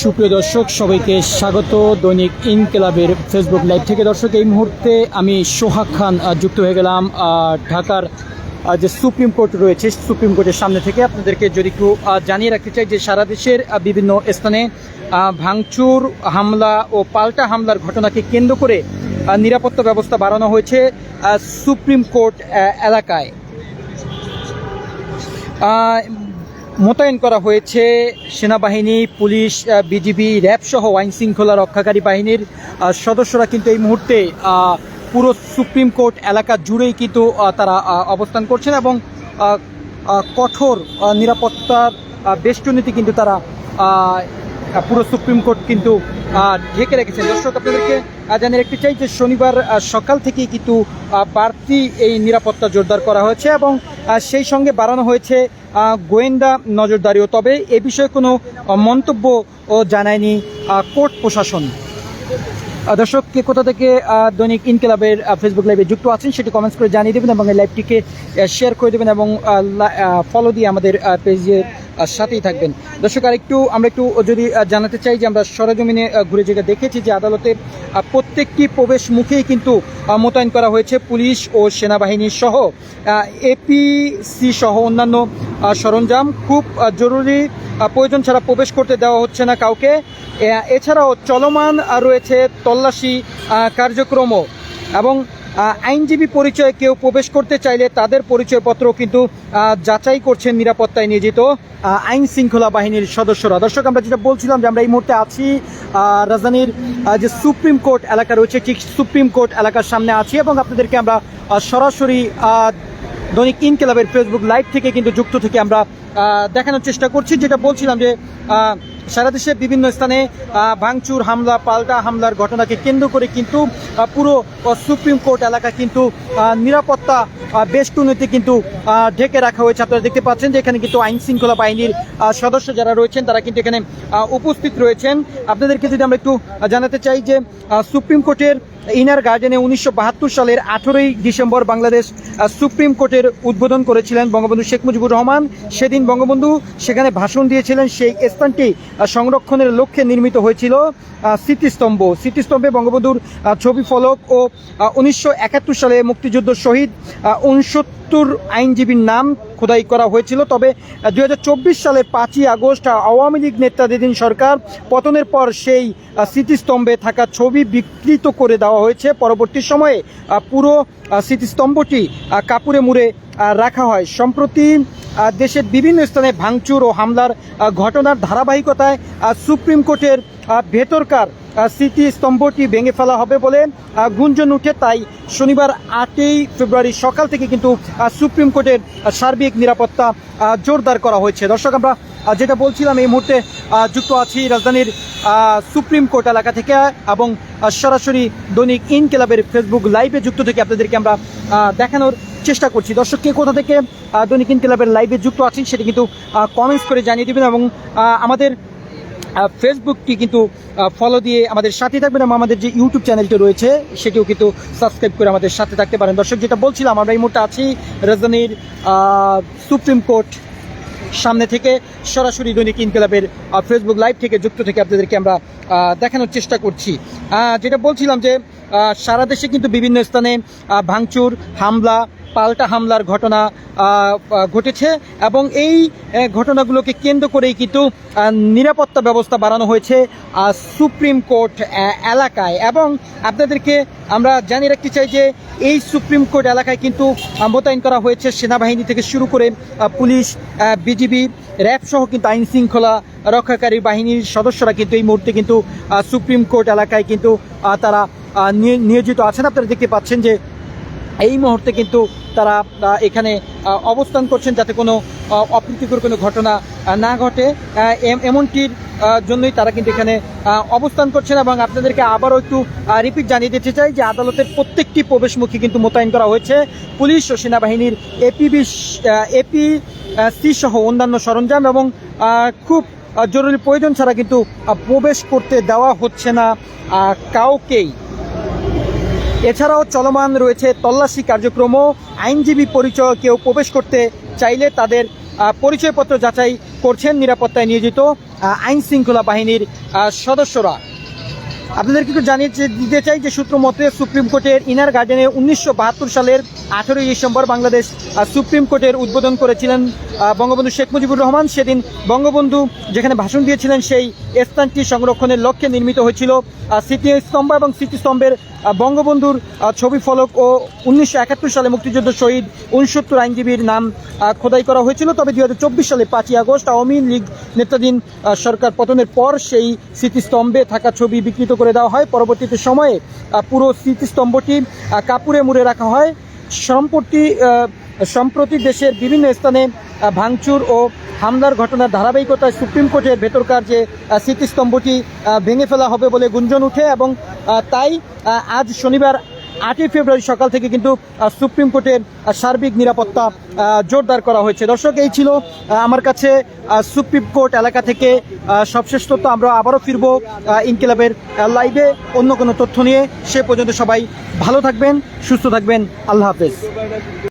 সুপ্রিয় দর্শক, সবাইকে স্বাগত। দৈনিক ইনকেলাবের ফেসবুক লাইভ থেকে। দর্শক, এই মুহূর্তে আমি সোহাগ খান যুক্ত হয়ে গেলাম ঢাকার যে সুপ্রিম কোর্ট রয়েছে, সুপ্রিম কোর্টের সামনে থেকে আপনাদেরকে যদি একটু জানিয়ে রাখতে চাই যে সারা দেশের বিভিন্ন স্থানে ভাঙচুর, হামলা ও পাল্টা হামলার ঘটনাকে কেন্দ্র করে নিরাপত্তা ব্যবস্থা বাড়ানো হয়েছে সুপ্রিম কোর্ট এলাকায়। মোতায়েন করা হয়েছে সেনাবাহিনী, পুলিশ বিজিবি, র্যাব সহ আইন শৃঙ্খলা রক্ষাকারী বাহিনীর সদস্যরা কিন্তু এই মুহূর্তে পুরো সুপ্রিম কোর্ট এলাকা জুড়েই কিন্তু তারা অবস্থান করছেন এবং কঠোর নিরাপত্তার বেষ্টনীতি কিন্তু তারা পুরো সুপ্রিম কোর্ট কিন্তু ঢেকে রেখেছেন। দর্শক, আপনাদেরকে জানিয়ে রাখতে চাই যে শনিবার সকাল থেকেই কিন্তু বাড়তি এই নিরাপত্তা জোরদার করা হয়েছে এবং সেই সঙ্গে বাড়ানো হয়েছে গোয়েন্দা নজরদারিও। তবে এ বিষয়ে কোনো মন্তব্য জানায়নি কোর্ট প্রশাসন। দর্শক, কে কোথা থেকে দৈনিক ইনকেলাবের ফেসবুক লাইভে যুক্ত আছেন সেটি কমেন্টস করে জানিয়ে দেবেন এবং এই লাইভটিকে শেয়ার করে দেবেন এবং ফলো দিয়ে আমাদের পেজের সাথেই থাকবেন। দর্শক আর একটু আমরা একটু যদি জানাতে চাই যে আমরা সরজমিনে ঘুরে যেটা দেখেছি যে আদালতে প্রত্যেকটি প্রবেশ মুখেই কিন্তু মোতায়েন করা হয়েছে পুলিশ ও সেনাবাহিনী সহ। এপিসি সহ অন্যান্য সরঞ্জাম। খুব জরুরি প্রয়োজন ছাড়া প্রবেশ করতে দেওয়া হচ্ছে না কাউকে। এছাড়াও চলমান রয়েছে তল্লাশি কার্যক্রমও এবং আইনজীবী পরিচয়ে কেউ প্রবেশ করতে চাইলে তাদের পরিচয়পত্র কিন্তু যাচাই করছেন নিরাপত্তায় নিয়োজিত আইন শৃঙ্খলা বাহিনীর সদস্যরা। দর্শক, আমরা যেটা বলছিলাম যে আমরা এই মুহূর্তে আছি রাজধানীর যে সুপ্রিম কোর্ট এলাকা রয়েছে, ঠিক সুপ্রিম কোর্ট এলাকার সামনে আছি এবং আপনাদেরকে আমরা সরাসরি দৈনিক ইনকেলাবের ফেসবুক লাইভ থেকে কিন্তু যুক্ত থেকে আমরা দেখানোর চেষ্টা করছি, যেটা বলছিলাম যে সারা দেশে বিভিন্ন স্থানে ভাঙচুর, হামলা, পাল্টা হামলার ঘটনাকে কেন্দ্র করে কিন্তু পুরো সুপ্রিম কোর্ট এলাকা কিন্তু নিরাপত্তা বেষ্টনীতে কিন্তু ঢেকে রাখা হয়েছে। আপনারা দেখতে পাচ্ছেন যে এখানে কিন্তু আইন শৃঙ্খলা বাহিনীর সদস্য যারা রয়েছেন, তারা কিন্তু এখানে উপস্থিত রয়েছেন। আপনাদেরকে যদি আমরা একটু জানাতে চাই যে সুপ্রিম কোর্টের ইনার গার্ডেনে উনিশশো বাহাত্তর সালের আঠেরোই ডিসেম্বর বাংলাদেশ সুপ্রিম কোর্টের উদ্বোধন করেছিলেন বঙ্গবন্ধু শেখ মুজিবুর রহমান। সেদিন বঙ্গবন্ধু সেখানে ভাষণ দিয়েছিলেন, সেই স্থানটি সংরক্ষণের লক্ষ্যে নির্মিত হয়েছিল স্মৃতিস্তম্ভ। স্মৃতিস্তম্ভে বঙ্গবন্ধুর ছবি ফলক ও উনিশশো একাত্তর সালে মুক্তিযুদ্ধ শহীদ উনসত্তর আইনজীবীর নাম খোদাই করা হয়েছিল। তবে দুই সালের পাঁচই আগস্ট আওয়ামী লীগ নেতাদিন সরকার পতনের পর সেই স্মৃতিস্তম্ভে থাকা ছবি বিকৃত করে দেওয়া হয়েছে। পরবর্তী সময়ে পুরো স্মৃতিস্তম্ভটি কাপুরে মুড়ে রাখা হয়। সম্প্রতি দেশের বিভিন্ন স্থানে ভাঙচুর ও হামলার ঘটনার ধারাবাহিকতায় সুপ্রিম কোর্টের ভেতরকার স্মৃতিস্তম্ভটি ভেঙে ফেলা হবে বলে গুঞ্জন উঠে তাই শনিবার আটই ফেব্রুয়ারি সকাল থেকে কিন্তু সুপ্রিম কোর্টের সার্বিক নিরাপত্তা জোরদার করা হয়েছে। দর্শক, আমরা যেটা বলছিলাম, এই মুহূর্তে যুক্ত আছি রাজধানীর সুপ্রিম কোর্ট এলাকা থেকে এবং সরাসরি দৈনিক ইন ক্লাবের ফেসবুক লাইভে যুক্ত থেকে আপনাদেরকে আমরা দেখানোর চেষ্টা করছি। দর্শক, কে কোথা থেকে দৈনিক ইন ক্লাবের লাইভে যুক্ত আছেন সেটা কিন্তু কমেন্টস করে জানিয়ে দেবেন এবং আমাদের ফেসবুকটি কিন্তু ফলো দিয়ে আমাদের সাথে থাকবেন এবং আমাদের যে ইউটিউব চ্যানেলটি রয়েছে, সেটিও কিন্তু সাবস্ক্রাইব করে আমাদের সাথে থাকতে পারেন। দর্শক, যেটা বলছিলাম, আমরা এই মুহূর্তে আছি রাজধানীর সুপ্রিম কোর্ট সামনে থেকে সরাসরি দৈনিক ইনকলাবের ফেসবুক লাইভ থেকে যুক্ত থেকে আপনাদেরকে আমরা দেখানোর চেষ্টা করছি। যেটা বলছিলাম যে সারা দেশে কিন্তু বিভিন্ন স্থানে ভাঙচুর, হামলা পাল্টা হামলার ঘটনা ঘটেছে এবং এই ঘটনাগুলোকে কেন্দ্র করেই কিন্তু নিরাপত্তা ব্যবস্থা বাড়ানো হয়েছে সুপ্রিম কোর্ট এলাকায়। এবং আপনাদেরকে আমরা জানিয়ে রাখতে চাই যে এই সুপ্রিম কোর্ট এলাকায় কিন্তু মোতায়েন করা হয়েছে সেনাবাহিনী থেকে শুরু করে পুলিশ বিজিবি, র্যাব সহ কিন্তু আইন শৃঙ্খলা রক্ষাকারী বাহিনীর সদস্যরা কিন্তু এই মুহূর্তে কিন্তু সুপ্রিম কোর্ট এলাকায় কিন্তু তারা নিয়োজিত আছেন। আপনারা দেখতে পাচ্ছেন যে এই মুহূর্তে কিন্তু তারা এখানে অবস্থান করছেন যাতে কোনো অপ্রীতিকর কোনো ঘটনা না ঘটে। এম- এমনটির জন্যই তারা কিন্তু এখানে অবস্থান করছেন এবং আপনাদেরকে আবারও একটু রিপিট জানিয়ে দিতে চাই যে আদালতের প্রত্যেকটি প্রবেশমুখী কিন্তু মোতায়েন করা হয়েছে। পুলিশ ও সেনাবাহিনীর এপিবি এপি সি সহ অন্যান্য সরঞ্জাম এবং খুব জরুরি প্রয়োজন ছাড়া কিন্তু প্রবেশ করতে দেওয়া হচ্ছে না কাউকেই। এছাড়াও চলমান রয়েছে তল্লাশি কার্যক্রমও। আইনজীবী পরিচয় কেউ প্রবেশ করতে চাইলে তাদের পরিচয়পত্র যাচাই করছেন নিরাপত্তায় নিয়োজিত আইন শৃঙ্খলা বাহিনীর সদস্যরা। আপনাদেরকে একটু জানিয়ে দিতে চাই যে সূত্র মতে সুপ্রিম কোর্টের ইনার গার্ডেনে উনিশশো বাহাত্তর সালের আঠেরোই ডিসেম্বর বাংলাদেশ সুপ্রিম কোর্টের উদ্বোধন করেছিলেন বঙ্গবন্ধু শেখ মুজিবুর রহমান সেদিন বঙ্গবন্ধু যেখানে ভাষণ দিয়েছিলেন, সেই স্থানটি সংরক্ষণের লক্ষ্যে নির্মিত হয়েছিল। স্মৃতিস্তম্ভ এবং স্মৃতিস্তম্ভের বঙ্গবন্ধুর ছবি ফলক ও উনিশশো একাত্তর সালে মুক্তিযুদ্ধ শহীদ উনসত্তর আইনজীবীর নাম খোদাই করা হয়েছিল। তবে দুই হাজার চব্বিশ সালে পাঁচই আগস্ট আওয়ামী লীগ নেতাধীন সরকার পতনের পর সেই স্মৃতিস্তম্ভে থাকা ছবি বিকৃত করে দেওয়া হয়। পরবর্তীতে সময়ে পুরো স্মৃতিস্তম্ভটি কাপুরে মুড়ে রাখা হয়। সম্প্রতি সম্প্রতি দেশের বিভিন্ন স্থানে ভাঙচুর ও হামলার ঘটনার ধারাবাহিকতায় সুপ্রিম কোর্টের ভেতরকার যে স্মৃতিস্তম্ভটি ভেঙে ফেলা হবে বলে গুঞ্জন উঠে এবং তাই আজ শনিবার আটই ফেব্রুয়ারি সকাল থেকে কিন্তু সুপ্রিম কোর্টের সার্বিক নিরাপত্তা জোরদার করা হয়েছে। দর্শক, এই ছিল আমার কাছে সুপ্রিম কোর্ট এলাকা থেকে সবশেষ তথ্য। আমরা আবারও ফিরবো ইনকিলাবের লাইভে। অন্য কোনো তথ্য নিয়ে সে পর্যন্ত সবাই ভালো থাকবেন, সুস্থ থাকবেন। আল্লাহ হাফেজ।